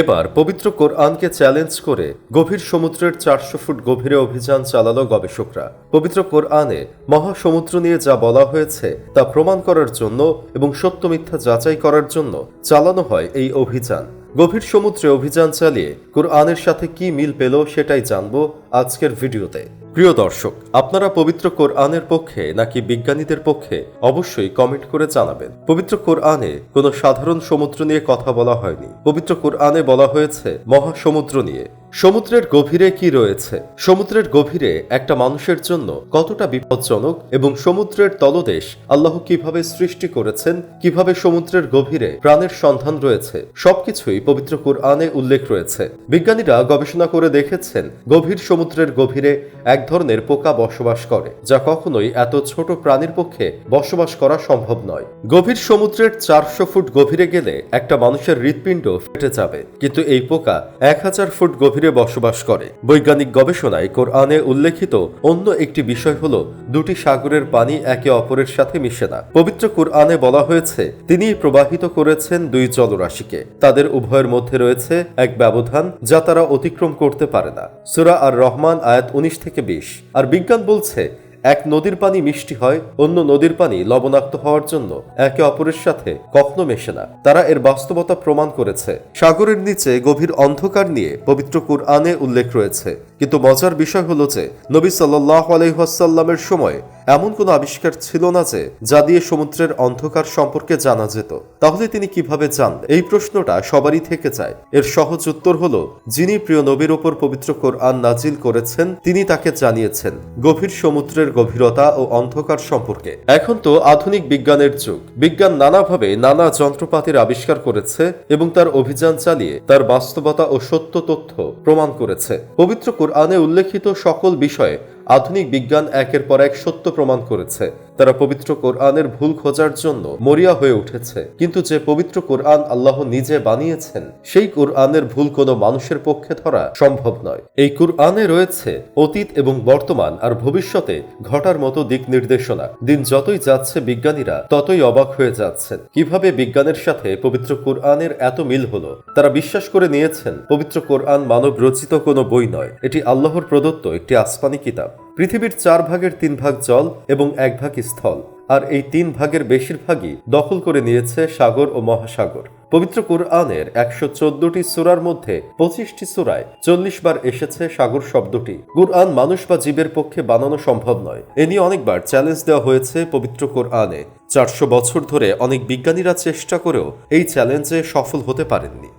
এবার পবিত্র কোরআনকে চ্যালেঞ্জ করে গভীর সমুদ্রের চারশো ফুট গভীরে অভিযান চালালো গবেষকরা। পবিত্র কোরআনে মহাসমুদ্র নিয়ে যা বলা হয়েছে তা প্রমাণ করার জন্য এবং সত্য মিথ্যা যাচাই করার জন্য চালানো হয় এই অভিযান। গভীর সমুদ্রে অভিযান চালিয়ে কোরআনের সাথে কি মিল পেল সেটাই জানব আজকের ভিডিওতে। প্রিয় দর্শক, আপনারা পবিত্র কোরআনের পক্ষে নাকি বিজ্ঞানীদের পক্ষে অবশ্যই কমেন্ট করে জানাবেন। পবিত্র কোরআনে কোনো সাধারণ সমুদ্র নিয়ে কথা বলা হয়নি। পবিত্র কোরআনে বলা হয়েছে, মহাসমুদ্র নিয়ে। সমুদ্রের গভীরে কি রয়েছে? সমুদ্রের গভীরে একটা মানুষের জন্য কতটা বিপজ্জনক এবং সমুদ্রের তলদেশ আল্লাহ কীভাবে সৃষ্টি করেছেন, কীভাবে সমুদ্রের গভীরে প্রাণের সন্ধান রয়েছে, সবকিছুই পবিত্র কোরআনে উল্লেখ রয়েছে। বিজ্ঞানীরা গবেষণা করে দেখেছেন, গভীর সমুদ্রের গভীরে এক ধরনের পোকা বসবাস করে, যা কখনোই এত ছোট প্রাণীর পক্ষে বসবাস করা সম্ভব নয়। গভীর সমুদ্রের চারশো ফুট গভীরে গেলে একটা মানুষের হৃৎপিণ্ড ফেটে যাবে, কিন্তু এই পোকা এক হাজার ফুট গভীরে বসবাস করে। বৈজ্ঞানিক গবেষণায় কোরআনে উল্লেখিত অন্য একটি বিষয় হল, দুটি সাগরের পানি একে অপরের সাথে মিশে না। পবিত্র কোরআনে বলা হয়েছে, তিনি প্রবাহিত করেছেন দুই জলরাশিকে। তাদের উভয়ের মধ্যে রয়েছে এক ব্যবধান যা তারা অতিক্রম করতে পারে না। সুরা আর রহমান আয়াত উনিশ থেকে বিশ। আর বিজ্ঞান বলছে এক নদীর পানি মিষ্টি হয়, অন্য নদীর পানি লবণাক্ত হওয়ার জন্য। একে অপরের সাথে কখনো মেশে না। তারা এর বাস্তবতা প্রমাণ করেছে। সাগরের নিচে গভীর অন্ধকার নিয়ে পবিত্র কুরআনে উল্লেখ রয়েছে। কিন্তু মজার বিষয় হলো যে, নবী সাল্লাহ আলহাসাল্লামের সময় এমন কোনো আবিষ্কার ছিল না যে, যা দিয়ে সমুদ্রের অন্ধকার সম্পর্কে জানা যেত। তাহলে তিনি কীভাবে জানলেন? এই প্রশ্নটা সবারই থেকে যায়। এর সহজ উত্তর হলো, যিনি প্রিয় নবীর ওপর পবিত্র কোরআন নাজিল করেছেন, তিনি তাকে জানিয়েছেন, গভীর সমুদ্রের গভীরতা ও অন্ধকার সম্পর্কে। এখন তো আধুনিক বিজ্ঞানের যুগ। বিজ্ঞান নানাভাবে নানা যন্ত্রপাতির আবিষ্কার করেছে এবং তার অভিযান চালিয়ে তার বাস্তবতা ও সত্য তথ্য প্রমাণ করেছে। পবিত্র কোরআনে উল্লেখিত সকল বিষয়ে আধুনিক বিজ্ঞান একের পর এক সত্য প্রমাণ করেছে। তারা পবিত্র কোরআনের ভুল খোঁজার জন্য মরিয়া হয়ে উঠেছে। কিন্তু যে পবিত্র কোরআন আল্লাহ নিজে বানিয়েছেন, সেই কোরআনের ভুল কোনো মানুষের পক্ষে ধরা সম্ভব নয়। এই কোরআনে রয়েছে অতীত এবং বর্তমান আর ভবিষ্যতে ঘটার মতো দিক নির্দেশনা। দিন যতই যাচ্ছে বিজ্ঞানীরা, ততই অবাক হয়ে যাচ্ছেন। কীভাবে বিজ্ঞানের সাথে পবিত্র কোরআনের এত মিল হলো? তারা বিশ্বাস করে নিয়েছেন, পবিত্র কোরআন মানব রচিত কোনো বই নয়। এটি আল্লাহর প্রদত্ত একটি আসমানি কিতাব। পৃথিবীর চার ভাগের তিন ভাগ জল এবং এক ভাগ স্থল, আর এই তিন ভাগের বেশিরভাগই দখল করে নিয়েছে সাগর ও মহাসাগর। পবিত্র কোরআনের একশো চোদ্দটি সুরার মধ্যে পঁচিশটি সুরায় চল্লিশ বার এসেছে সাগর শব্দটি। কোরআন মানুষ বা জীবের পক্ষে বানানো সম্ভব নয়। এ নিয়ে অনেকবার চ্যালেঞ্জ দেওয়া হয়েছে পবিত্র কোরআনে। চারশো বছর ধরে অনেক বিজ্ঞানীরা চেষ্টা করেও এই চ্যালেঞ্জে সফল হতে পারেননি।